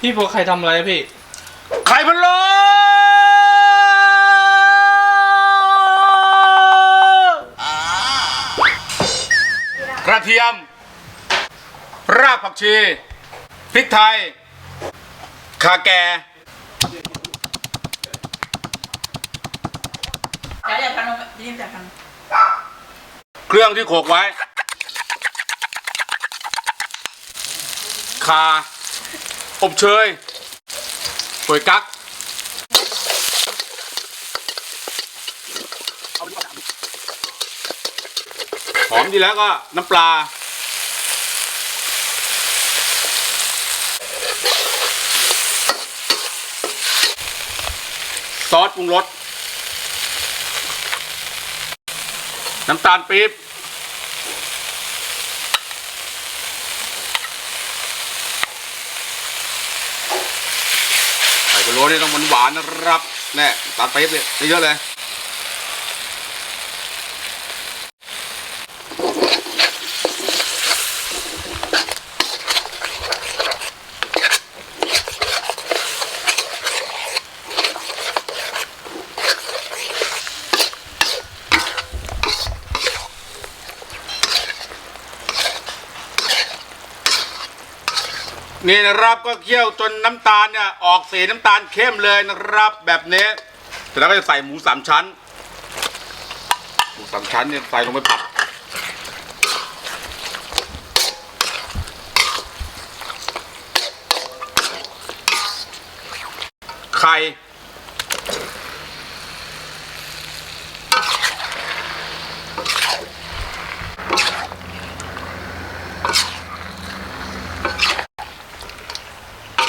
พี่บอกใครทำอะไรพี่ ไข่พะโล้กระเทียม รากผักชี พริกไทยข่าแก่จ่ายจ่ายพันเอารีบจ่ายพันเครื่องที่โขลกไว้ข่า อบเชยป่วยกักหอมดีแล้วก็น้ำปลา ซอสปรุงรส น้ำตาลปี๊บ ไข่พะโล้ นี่ต้องหวานๆนะครับแน่ตาลปี๊บเนี่ยเยอะเลย นี่นะครับก็เคี่ยวจนน้ำตาลเนี่ยออกสีน้ำตาลเข้มเลยนะครับ แบบนี้เสร็จแล้วก็จะใส่หมูสามชั้น หมูสามชั้นเนี่ยใส่ลงไปผัดไข่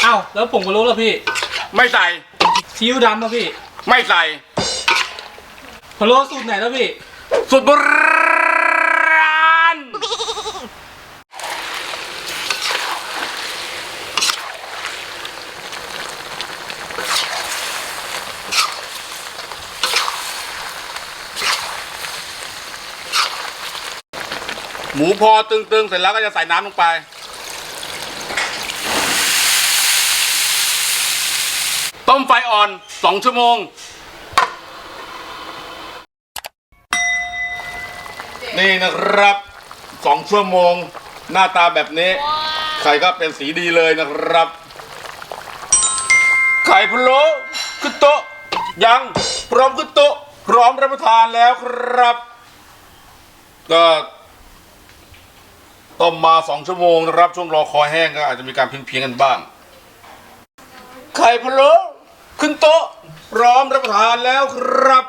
อ้าแล้วผมก็รู้แล้วพี่ไม่ใส่ ซีอิ๊วดำแล้วพี่ไม่ใส่ พะโล้สูตรไหนแล้วพี่สุดโบราณหมูพอตึงๆ เสร็จแล้วก็จะใส่น้ำลงไป ต้มไฟอ่อน 2 ชั่วโมง นี่นะครับสองชั่วโมง หน้าตาแบบนี้ ไข่ก็เป็นสีดีเลยนะครับ ไข่พะโล้ขึ้นโต๊ะยังพร้อมขึ้นโต๊ะพร้อมรับประทานแล้วครับ ก็ต้มมาสองชั่วโมงนะครับ ช่วงรอคอแห้งก็อาจจะมีการเพียงๆกันบ้าง ไข่พะโล้ ขึ้นโต๊ะพร้อมรับประทานแล้วครับ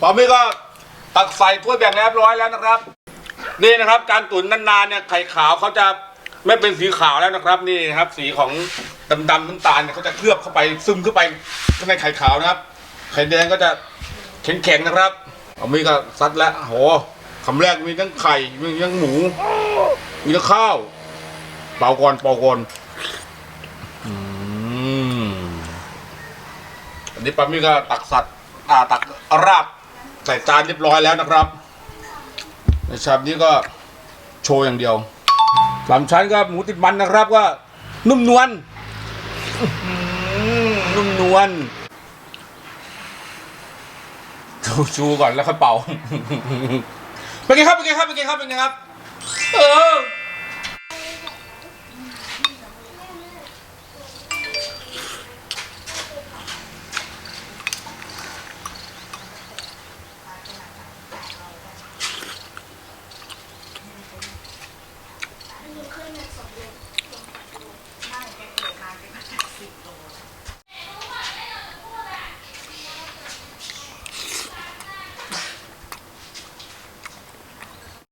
ปามี่ก็ตักใส่ถ้วยแบ่งเรียบร้อยแล้วนะครับ นี่นะครับ การตุ๋นนานๆเนี่ยไข่ขาวเขาจะไม่เป็นสีขาวแล้วนะครับ นี่นะครับ สีของดำๆน้ำตาลเนี่ยเขาจะเคลือบเข้าไปซึมเข้าไปข้างในไข่ขาวนะครับ ไข่แดงก็จะแข็งๆนะครับเอามีก็ซัดแล้วโหคำแรกมีทั้งไข่มีทั้งหมู มีทั้งข้าว เป่าก่อนเป่าก่อนอืม อันนี้ปามี่ก็ตักสัตว์อ่าตักราบใส่จานเรียบร้อยแล้วนะครับ ในชามนี้ก็โชว์อย่างเดียวสามชั้นก็หมูติดมันนะครับก็นุ่มนวลนุ่มนวลชูชูก่อนแล้วค่อยเป่าเป็นไงครับเป็นไงครับเป็นไงครับเป็นไงครับ เออ